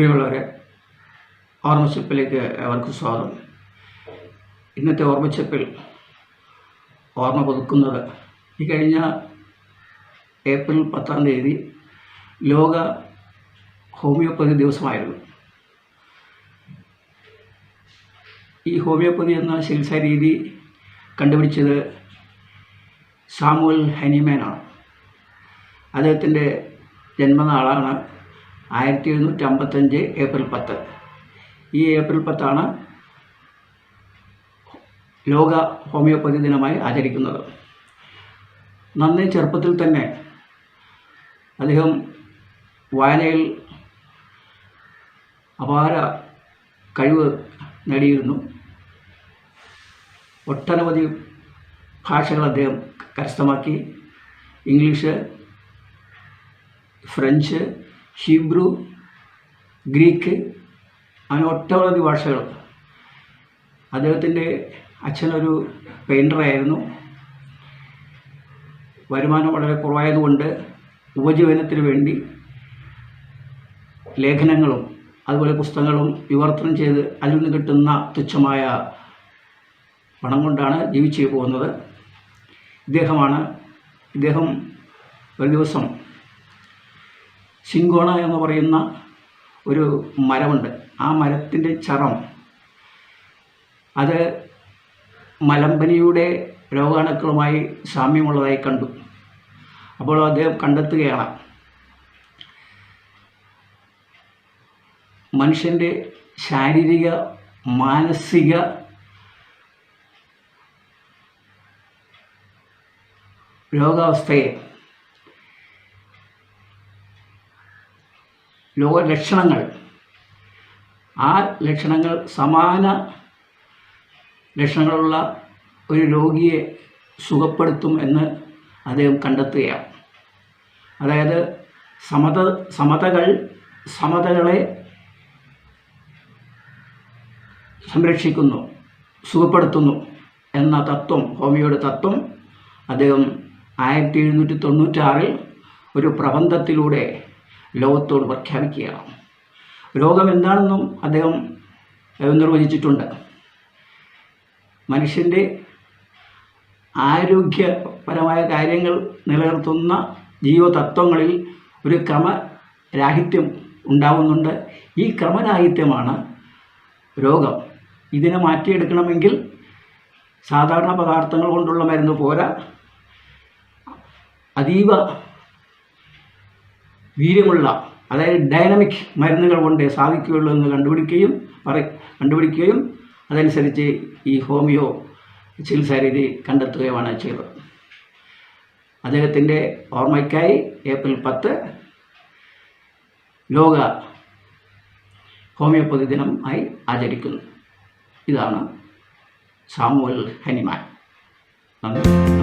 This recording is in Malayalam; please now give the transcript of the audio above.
പ്രിയമുള്ളവരെ ഓർമ്മച്ചപ്പിലേക്ക് അവർക്ക് സ്വാഗതം. ഇന്നത്തെ ഓർമ്മച്ചപ്പിൽ ഓർമ്മ പുതുക്കുന്നത് ഈ കഴിഞ്ഞ ഏപ്രിൽ പത്താം തീയതി ലോക ഹോമിയോപ്പതി ദിവസമായിരുന്നു. ഈ ഹോമിയോപ്പതി എന്ന ചികിത്സാ രീതി കണ്ടുപിടിച്ചത് സാമുവൽ ഹനിമേനാണ്. അദ്ദേഹത്തിന്റെ ജന്മനാളാണ് ആയിരത്തി എഴുന്നൂറ്റി അമ്പത്തഞ്ച് ഏപ്രിൽ പത്ത്. ഈ ഏപ്രിൽ പത്താണ് ലോക ഹോമിയോപ്പതി ദിനമായി ആചരിക്കുന്നത്. നന്നേ ചെറുപ്പത്തിൽ തന്നെ അദ്ദേഹം വായനയിൽ അപാര കഴിവ് നേടിയിരുന്നു. ഒട്ടനവധി ഭാഷകൾ അദ്ദേഹം കരസ്ഥമാക്കി. ഇംഗ്ലീഷ് ഫ്രഞ്ച് ഹീബ്രു ഗ്രീക്ക് അങ്ങനെ ഒട്ടനവധി ഭാഷകൾ. അദ്ദേഹത്തിന്റെ അച്ഛനൊരു പെയിന്ററായിരുന്നു വരുമാനം വളരെ കുറവായതുകൊണ്ട് ഉപജീവനത്തിന് വേണ്ടി ലേഖനങ്ങളും അതുപോലെ പുസ്തകങ്ങളും വിവർത്തനം ചെയ്ത് അതിൽ നിന്ന് കിട്ടുന്ന തുച്ഛമായ പണം കൊണ്ടാണ് ജീവിച്ചു പോകുന്നത്. ഇദ്ദേഹമാണ് ഇദ്ദേഹം ഒരു ദിവസം സിങ്കോണ എന്ന് പറയുന്ന ഒരു മരമുണ്ട്. ആ മരത്തിന്റെ ചറം അത് മലമ്പനിയുടെ രോഗാണുക്കളുമായി സാമ്യമുള്ളതായി കണ്ടു. അപ്പോൾ അദ്ദേഹം കണ്ടെത്തുകയാണ് മനുഷ്യന്റെ ശാരീരിക മാനസിക രോഗാവസ്ഥയെ രോഗലക്ഷണങ്ങൾ ആ ലക്ഷണങ്ങൾ സമാന ലക്ഷണങ്ങളുള്ള ഒരു രോഗിയെ സുഖപ്പെടുത്തും എന്ന് അദ്ദേഹം കണ്ടെത്തുകയാണ്. അതായത് സമത സമതകൾ സമതകളെ സംരക്ഷിക്കുന്നു സുഖപ്പെടുത്തുന്നു എന്ന തത്വം ഹോമിയോയുടെ തത്വം അദ്ദേഹം ആയിരത്തി എഴുന്നൂറ്റി തൊണ്ണൂറ്റാറിൽ ഒരു പ്രബന്ധത്തിലൂടെ ലോകത്തോട് പ്രഖ്യാപിക്കുകയാണ്. രോഗം എന്താണെന്നും അദ്ദേഹം നിർവചിച്ചിട്ടുണ്ട്. മനുഷ്യന്റെ ആരോഗ്യപരമായ കാര്യങ്ങൾ നിലനിർത്തുന്ന ജീവതത്വങ്ങളിൽ ഒരു ക്രമരാഹിത്യം ഉണ്ടാവുന്നുണ്ട്. ഈ ക്രമരാഹിത്യമാണ് രോഗം. ഇതിനെ മാറ്റിയെടുക്കണമെങ്കിൽ സാധാരണ പദാർത്ഥങ്ങൾ കൊണ്ടുള്ള മരുന്ന് പോരാ. അതീവ വീര്യമുള്ള അതായത് ഡൈനമിക് മരുന്നുകൾ കൊണ്ടേ സാധിക്കുകയുള്ളൂ എന്ന് കണ്ടുപിടിക്കുകയും പറ കണ്ടുപിടിക്കുകയും അതനുസരിച്ച് ഈ ഹോമിയോ ചികിത്സാരീതി കണ്ടെത്തുകയുമാണ് ചെയ്തത്. അദ്ദേഹത്തിന്റെ ഓർമ്മയ്ക്കായി ഏപ്രിൽ പത്ത് ലോക ഹോമിയോപ്പതി ദിനം ആയി ആചരിക്കുന്നു. ഇതാണ് സാമുവൽ ഹനിമാൻ. നന്ദി.